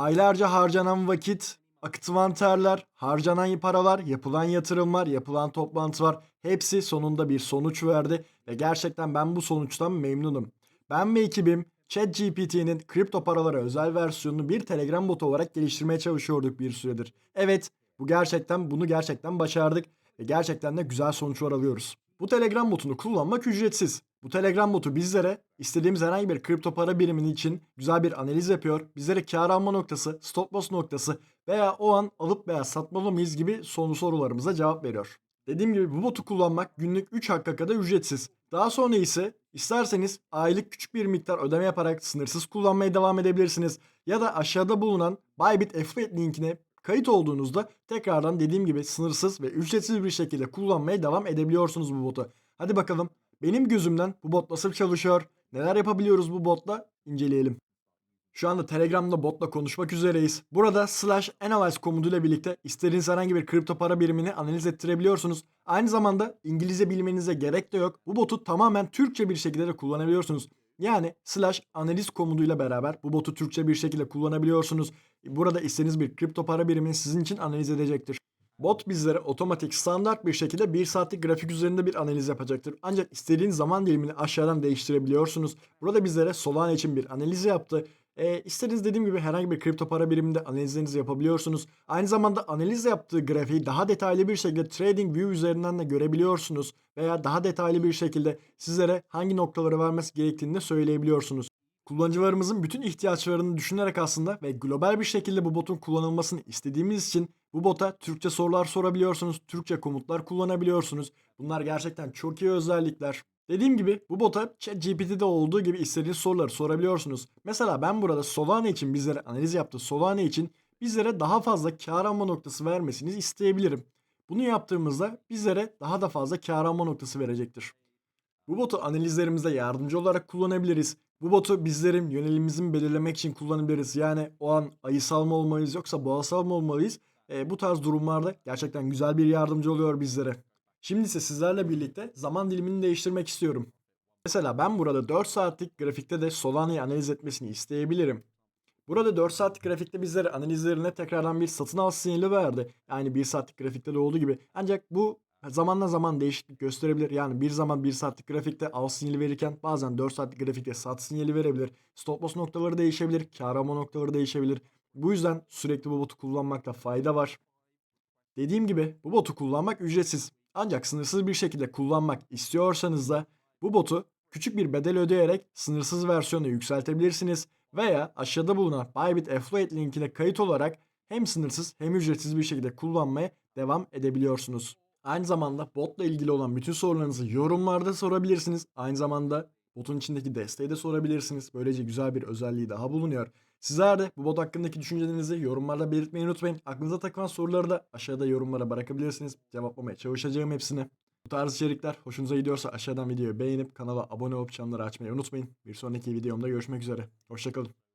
Aylarca harcanan vakit, akıtılan terler, harcanan paralar, yapılan yatırımlar, yapılan toplantılar hepsi sonunda bir sonuç verdi ve gerçekten ben bu sonuçtan memnunum. Ben ve ekibim ChatGPT'nin kripto paralara özel versiyonunu bir Telegram botu olarak geliştirmeye çalışıyorduk bir süredir. Evet, bu gerçekten bunu gerçekten başardık ve gerçekten de güzel sonuçlar alıyoruz. Bu Telegram botunu kullanmak ücretsiz. Bu Telegram botu bizlere istediğimiz herhangi bir kripto para biriminin için güzel bir analiz yapıyor. Bizlere kar alma noktası, stop loss noktası veya o an alıp veya satmalı mıyız gibi sonu sorularımıza cevap veriyor. Dediğim gibi bu botu kullanmak günlük 3 hakka kadar ücretsiz. Daha sonra ise isterseniz aylık küçük bir miktar ödeme yaparak sınırsız kullanmaya devam edebilirsiniz. Ya da aşağıda bulunan Bybit Affiliate linkine kayıt olduğunuzda tekrardan dediğim gibi sınırsız ve ücretsiz bir şekilde kullanmaya devam edebiliyorsunuz bu botu. Hadi bakalım benim gözümden bu bot nasıl çalışıyor, neler yapabiliyoruz bu botla inceleyelim. Şu anda Telegram'da botla konuşmak üzereyiz. Burada slash analyze komutuyla birlikte istediğiniz herhangi bir kripto para birimini analiz ettirebiliyorsunuz. Aynı zamanda İngilizce bilmenize gerek de yok. Bu botu tamamen Türkçe bir şekilde de kullanabiliyorsunuz. Yani slash analiz komutuyla beraber bu botu Türkçe bir şekilde kullanabiliyorsunuz. Burada istediğiniz bir kripto para birimini sizin için analiz edecektir. Bot bizlere otomatik standart bir şekilde 1 saatlik grafik üzerinde bir analiz yapacaktır. Ancak istediğiniz zaman dilimini aşağıdan değiştirebiliyorsunuz. Burada bizlere Solana için bir analiz yaptı. E, istediğiniz dediğim gibi herhangi bir kripto para biriminde analizlerinizi yapabiliyorsunuz. Aynı zamanda analiz yaptığı grafiği daha detaylı bir şekilde TradingView üzerinden de görebiliyorsunuz. Veya daha detaylı bir şekilde sizlere hangi noktaları vermesi gerektiğini de söyleyebiliyorsunuz. Kullanıcılarımızın bütün ihtiyaçlarını düşünerek aslında ve global bir şekilde bu botun kullanılmasını istediğimiz için bu bota Türkçe sorular sorabiliyorsunuz, Türkçe komutlar kullanabiliyorsunuz. Bunlar gerçekten çok iyi özellikler. Dediğim gibi bu bota ChatGPT'de olduğu gibi istediğiniz soruları sorabiliyorsunuz. Mesela ben burada Solana için bizlere analiz yaptı. Solana için bizlere daha fazla kar alma noktası vermesini isteyebilirim. Bunu yaptığımızda bizlere daha da fazla kar alma noktası verecektir. Bu botu analizlerimizde yardımcı olarak kullanabiliriz. Bu botu bizlerin yönelimimizi belirlemek için kullanabiliriz. Yani o an ayısal mı olmalıyız yoksa boğasal mı olmalıyız? E, bu tarz durumlarda gerçekten güzel bir yardımcı oluyor bizlere. Şimdi ise sizlerle birlikte zaman dilimini değiştirmek istiyorum. Mesela ben burada 4 saatlik grafikte de Solana'yı analiz etmesini isteyebilirim. Burada 4 saatlik grafikte bizlere analizlerine tekrardan bir satın al sinyali verdi. Yani 1 saatlik grafikte de olduğu gibi. Ancak bu zamanla zaman değişiklik gösterebilir. Yani bir zaman 1 saatlik grafikte al sinyali verirken bazen 4 saatlik grafikte sat sinyali verebilir. Stop loss noktaları değişebilir. Kar noktaları değişebilir. Bu yüzden sürekli bu botu kullanmakta fayda var. Dediğim gibi bu botu kullanmak ücretsiz. Ancak sınırsız bir şekilde kullanmak istiyorsanız da bu botu küçük bir bedel ödeyerek sınırsız versiyonu yükseltebilirsiniz veya aşağıda bulunan Bybit Affiliate linkine kayıt olarak hem sınırsız hem ücretsiz bir şekilde kullanmaya devam edebiliyorsunuz. Aynı zamanda botla ilgili olan bütün sorularınızı yorumlarda sorabilirsiniz. Aynı zamanda botun içindeki desteği de sorabilirsiniz. Böylece güzel bir özelliği daha bulunuyor. Sizler de bu bot hakkındaki düşüncelerinizi yorumlarda belirtmeyi unutmayın. Aklınıza takılan soruları da aşağıda yorumlara bırakabilirsiniz. Cevaplamaya çalışacağım hepsini. Bu tarz içerikler hoşunuza gidiyorsa aşağıdan videoyu beğenip kanala abone olup çanları açmayı unutmayın. Bir sonraki videomda görüşmek üzere. Hoşçakalın.